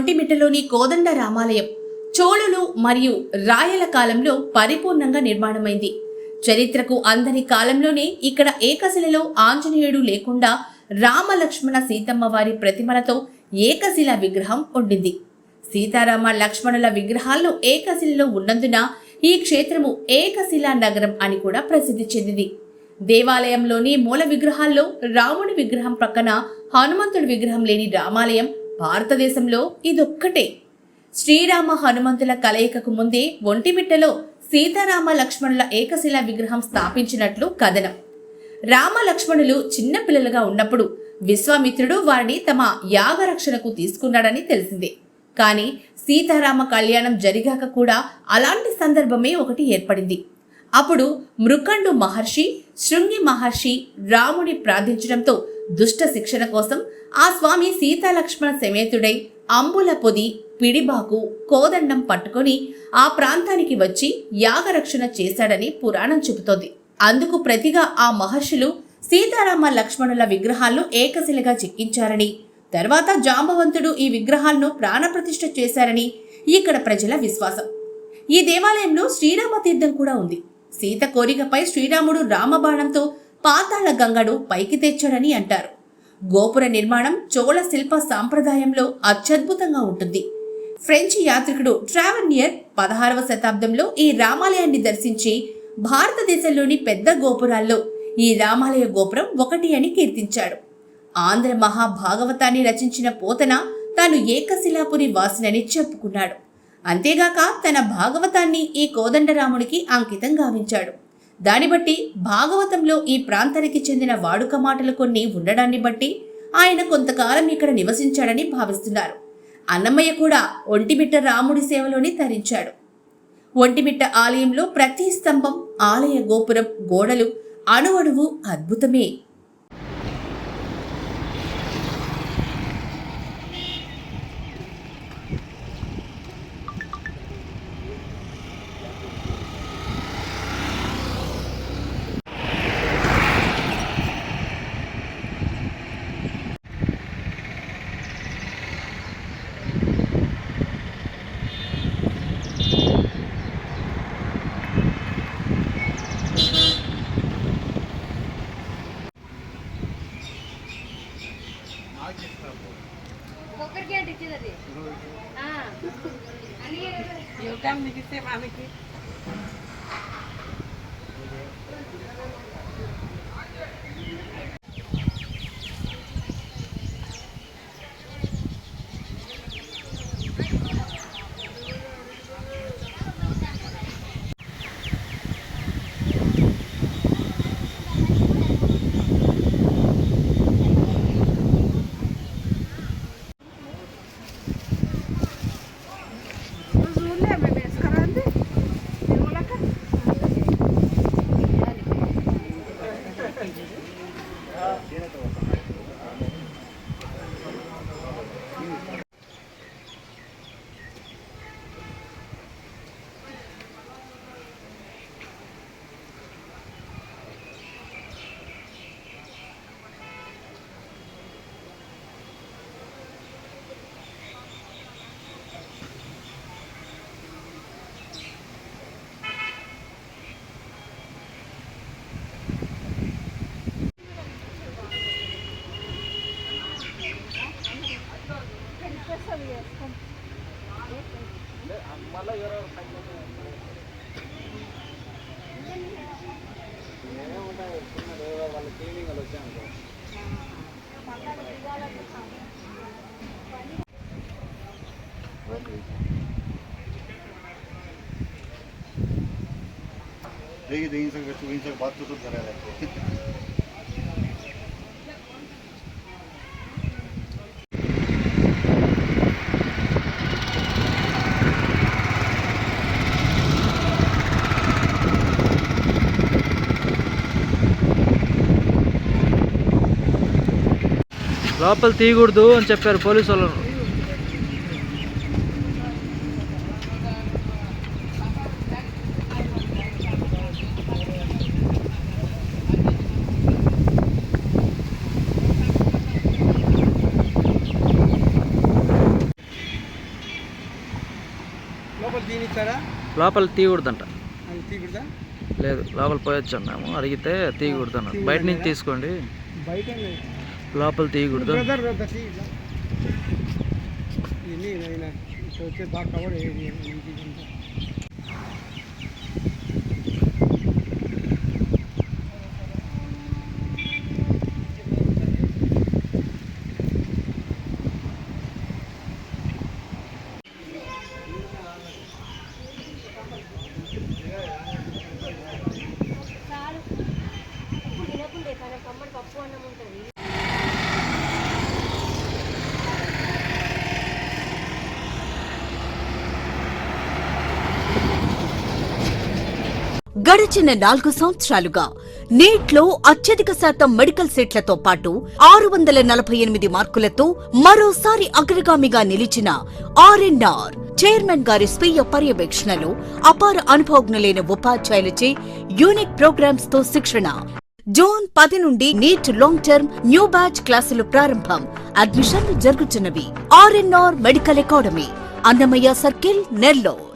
ఒంటిమిట్టలోని కోదండ రామాలయం చోళులు మరియు రాయల కాలంలో పరిపూర్ణంగా నిర్మాణమైంది. చరిత్రకు అందని కాలంలోనే ఇక్కడ ఏకశిలలో ఆంజనేయుడు లేకుండా రామలక్ష్మణ సీతమ్మ వారి ప్రతిమలతో ఏకశిల విగ్రహం ఉండింది. సీతారామ లక్ష్మణుల విగ్రహాలు ఏకశిలలో ఉన్నందున ఈ క్షేత్రము ఏకశిలా నగరం అని కూడా ప్రసిద్ధి చెందింది. దేవాలయంలోని మూల విగ్రహాల్లో రాముడి విగ్రహం ప్రక్కన హనుమంతుడి విగ్రహం లేని రామాలయం భారతదేశంలో ఇదొక్కటే. శ్రీరామ హనుమంతుల కలయికకు ముందే ఒంటిమిట్టలో సీతారామ లక్ష్మణుల ఏకశిల విగ్రహం స్థాపించినట్లు కథనం. రామ లక్ష్మణులు చిన్న పిల్లలుగా ఉన్నప్పుడు విశ్వామిత్రుడు వారిని తమ యాగరక్షణకు తీసుకున్నాడని తెలిసిందే. కానీ సీతారామ కళ్యాణం జరిగాక కూడా అలాంటి సందర్భమే ఒకటి ఏర్పడింది. అప్పుడు మృకండు మహర్షి శృంగి మహర్షి రాముని ప్రార్థించడంతో దుష్ట శిక్షణ కోసం ఆ స్వామి సీతాలక్ష్మణ సమేతుడై అంబుల పొది పిడిబాకు కోదండం పట్టుకొని ఆ ప్రాంతానికి వచ్చి యాగరక్షణ చేశాడని పురాణం చెబుతోంది. అందుకు ప్రతిగా ఆ మహర్షులు సీతారామ లక్ష్మణుల విగ్రహాలను ఏకశిలగా చెక్కించారని తర్వాత జాంబవంతుడు ఈ విగ్రహాలను ప్రాణప్రతిష్ఠ చేశారని ఇక్కడ ప్రజల విశ్వాసం. ఈ దేవాలయంలో శ్రీరామ తీర్థం కూడా ఉంది. సీత కోరికపై శ్రీరాముడు రామబాణంతో పాతాళ గంగడు పైకి తెచ్చాడని అంటారు. గోపుర నిర్మాణం చోళ శిల్ప సాంప్రదాయంలో అత్యద్భుతంగా ఉంటుంది. ఫ్రెంచ్ యాత్రికుడు ట్రావెనియర్ పదహారవ శతాబ్దంలో ఈ రామాలయాన్ని దర్శించి భారతదేశంలోని పెద్ద గోపురాల్లో ఈ రామాలయ గోపురం ఒకటి అని కీర్తించాడు. ఆంధ్ర మహాభాగవతాన్ని రచించిన పోతన తాను ఏకశిలాపురి వాసినని చెప్పుకున్నాడు. అంతేగాక తన భాగవతాన్ని ఈ కోదండరాముడికి అంకితం గావించాడు. దాన్ని బట్టి భాగవతంలో ఈ ప్రాంతానికి చెందిన వాడుక మాటలు కొన్ని ఉండడాన్ని బట్టి ఆయన కొంతకాలం ఇక్కడ నివసించాడని భావిస్తున్నారు. అన్నమయ్య కూడా ఒంటిమిట్ట రాముడి సేవలోని తరించాడు. ఒంటిమిట్ట ఆలయంలో ప్రతి స్తంభం ఆలయ గోపురం గోడలు అణువణువు అద్భుతమే. ఒక్కరికి అంటే ఇచ్చేది అది మిగిస్తే మనకి করলে देखिए देखिए सर वहीं से बात तो सब करा रहे లోపల తీయకూడదు అని చెప్పారు పోలీసు వాళ్ళు లోపల తీయకూడదంట. లేదు లోపల పోయొచ్చు అన్నాము అడిగితే తీయకూడదు అన్నారు. బయట నుంచి తీసుకోండి. బయట లోపల తీయకూడదు బ్రదర్ బ్రదర్ గడిచిన నాలుగు సంవత్సరాలుగా నీట్లో అత్యధిక శాతం మెడికల్ సీట్లతో పాటు ఆరు వందల నలభై ఎనిమిది మార్కులతో మరోసారి అగ్రగామిగా నిలిచిన ఆర్ఎన్ఆర్ చైర్మన్ గారి స్వీయ పర్యవేక్షణలో అపార అనుభవజ్ఞులైన ఉపాధ్యాయులచే యూనిక్ ప్రోగ్రామ్స్తో శిక్షణ. జూన్ పది నుండి NEET long term new batch క్లాసులు ప్రారంభం. అడ్మిషన్లు జరుగుతున్నవి. RNR medical academy. Annamayya circle Nellore.